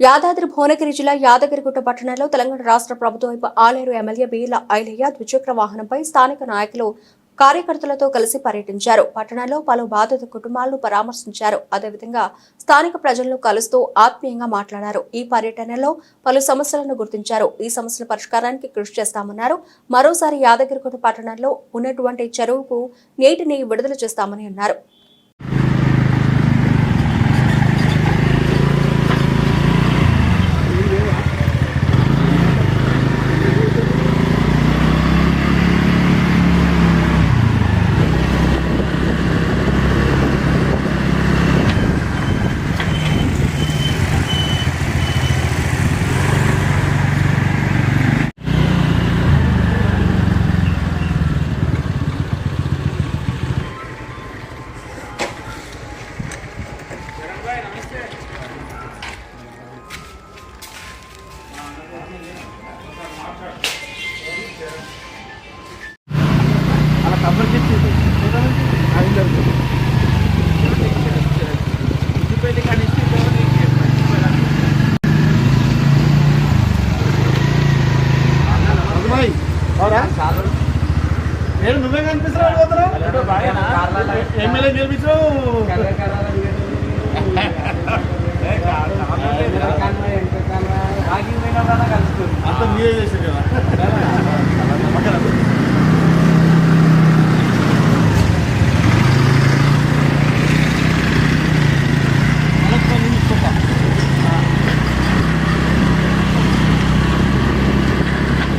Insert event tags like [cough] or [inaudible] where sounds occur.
యాదాద్రి భువనగిరి జిల్లా యాదగిరిగుట్ట పట్టణంలో తెలంగాణ రాష్ట్ర ప్రభుత్వం వైపు ఆలేరు ఎమ్మెల్యే బీర్ల ఐలయ్య ద్విచక్ర వాహనంపై స్థానిక నాయకులు కార్యకర్తలతో కలిసి పర్యటించారు. పట్టణంలో పలు బాధిత కుటుంబాలను పరామర్శించారు. అదేవిధంగా స్థానిక ప్రజలను కలుస్తూ ఆత్మీయంగా మాట్లాడారు. ఈ పర్యటనలో పలు సమస్యలను గుర్తించారు. ఈ సమస్యల పరిష్కారానికి కృషి చేస్తామన్నారు. మరోసారి యాదగిరిగుట్ట పట్టణంలో ఉన్నటువంటి చెరువుకు నీటిని విడుదల చేస్తామని అన్నారు. అవునా? నేను నువ్వే కనిపిస్తున్నావు ఎమ్మెల్యే గెలిపించావు? [laughs] అంత మీరే కదా.